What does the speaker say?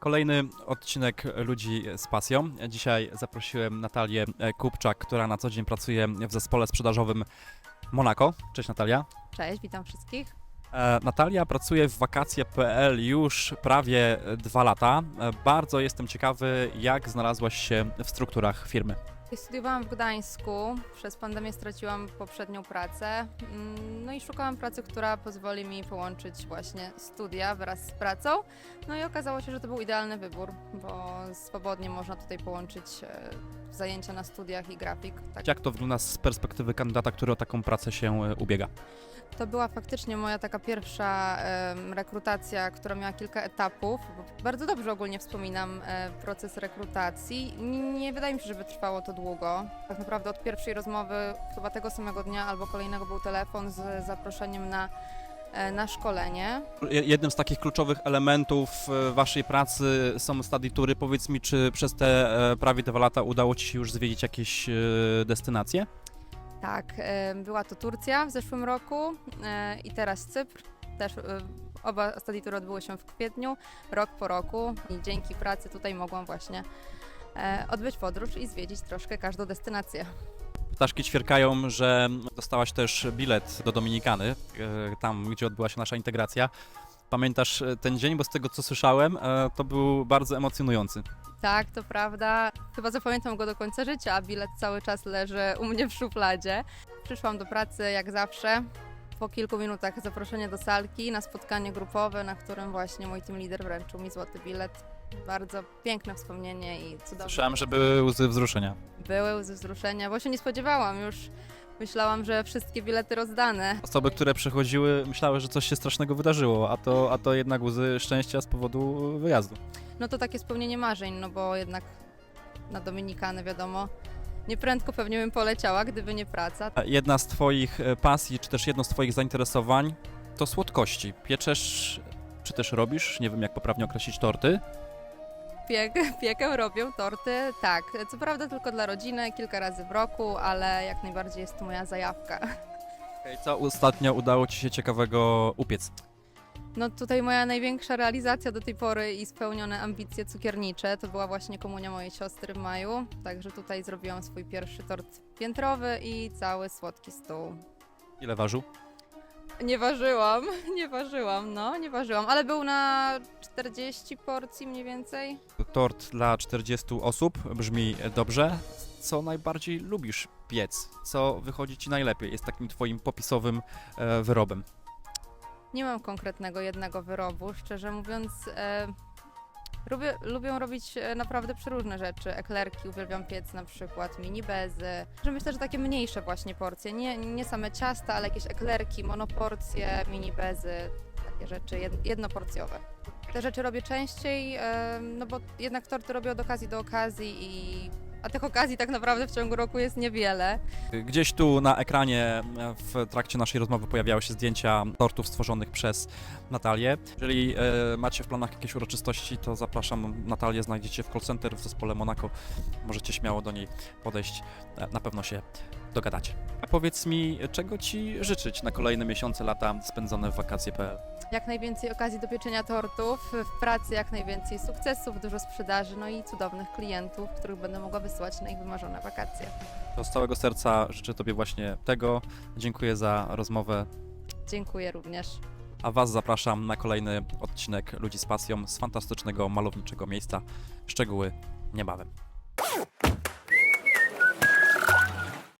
Kolejny odcinek Ludzi z Pasją. Dzisiaj zaprosiłem Natalię e, Kupczak, która na co dzień pracuje w zespole sprzedażowym Monaco. Cześć Natalia. Cześć, witam wszystkich. E, Natalia pracuje w wakacje.pl już prawie e, dwa lata. Bardzo jestem ciekawy, jak znalazłaś się w strukturach firmy. Studiowałam w Gdańsku, przez pandemię straciłam poprzednią pracę, mm, no i szukałam pracy, która pozwoli mi połączyć właśnie studia wraz z pracą. No i okazało się, że to był idealny wybór, bo swobodnie można tutaj połączyć e, zajęcia na studiach i grafik. Tak. Jak to wygląda z perspektywy kandydata, który o taką pracę się e, ubiega? To była faktycznie moja taka pierwsza rekrutacja, która miała kilka etapów. Bardzo dobrze ogólnie wspominam e, proces rekrutacji. Nie, nie wydaje mi się, żeby trwało to długo. Tak naprawdę od pierwszej rozmowy, chyba tego samego dnia albo kolejnego był telefon z zaproszeniem na, e, na szkolenie. Je- Jednym z takich kluczowych elementów e, waszej pracy są study tury. Powiedz mi, czy przez te e, prawie dwa lata udało ci się już zwiedzić jakieś destynacje? Tak, była to Turcja w zeszłym roku i teraz Cypr. Też oba study odbyły się w kwietniu, rok po roku i dzięki pracy tutaj mogłam właśnie odbyć podróż i zwiedzić troszkę każdą destynację. Ptaszki ćwierkają, że dostałaś też bilet do Dominikany, e, tam gdzie odbyła się nasza integracja. Pamiętasz e, ten dzień, bo z tego co słyszałem, e, to był bardzo emocjonujący. Tak, to prawda. Chyba zapamiętam go do końca życia, a bilet cały czas leży u mnie w szufladzie. Przyszłam do pracy jak zawsze. Po kilku minutach zaproszenie do salki na spotkanie grupowe, na którym właśnie mój team leader wręczył mi złoty bilet. Bardzo piękne wspomnienie i cudowne. Słyszałem, że były łzy wzruszenia. Były łzy wzruszenia, bo się nie spodziewałam już. Myślałam, że wszystkie bilety rozdane. Osoby, które przychodziły, myślały, że coś się strasznego wydarzyło, a to, a to jednak łzy szczęścia z powodu wyjazdu. No to takie spełnienie marzeń, no bo jednak na Dominikanę wiadomo, nieprędko pewnie bym poleciała, gdyby nie praca. Jedna z Twoich e, pasji, czy też jedno z Twoich zainteresowań to słodkości. Pieczesz, czy też robisz, nie wiem jak poprawnie określić, torty. Piek, piekę robią torty, tak. Co prawda tylko dla rodziny, kilka razy w roku, ale jak najbardziej jest to moja zajawka. Co ostatnio udało Ci się ciekawego upiec? No tutaj moja największa realizacja do tej pory i spełnione ambicje cukiernicze to była właśnie komunia mojej siostry w maju. Także tutaj zrobiłam swój pierwszy tort piętrowy i cały słodki stół. Ile ważył? Nie ważyłam, nie ważyłam, no, nie ważyłam, ale był na 40 porcji mniej więcej. Tort dla 40 osób brzmi dobrze. Co najbardziej lubisz piec? Co wychodzi Ci najlepiej? Jest takim Twoim popisowym e, wyrobem. Nie mam konkretnego jednego wyrobu, szczerze mówiąc. E, lubię, lubię robić e, naprawdę przeróżne rzeczy. Eklerki uwielbiam piec na przykład, mini bezy. Myślę, że takie mniejsze właśnie porcje. Nie, nie same ciasta, ale jakieś eklerki, monoporcje, mini bezy. Takie rzeczy jed, jednoporcjowe. Te rzeczy robię częściej, e, no bo jednak torty robię od okazji do okazji i... A tych okazji tak naprawdę w ciągu roku jest niewiele. Gdzieś tu na ekranie w trakcie naszej rozmowy pojawiały się zdjęcia tortów stworzonych przez Natalię. Jeżeli e, macie w planach jakieś uroczystości, to zapraszam Natalię, znajdziecie w call center w zespole Monaco. Możecie śmiało do niej podejść, e, na pewno się dogadacie. A powiedz mi, czego Ci życzyć na kolejne miesiące, lata spędzone w wakacje.pl? Jak najwięcej okazji do pieczenia tortów, w pracy jak najwięcej sukcesów, dużo sprzedaży, no i cudownych klientów, których będę mogła wysyłać na ich wymarzone wakacje. To z całego serca życzę Tobie właśnie tego. Dziękuję za rozmowę, Dziękuję również. a Was zapraszam na kolejny odcinek Ludzi z Pasją z fantastycznego, malowniczego miejsca. Szczegóły niebawem.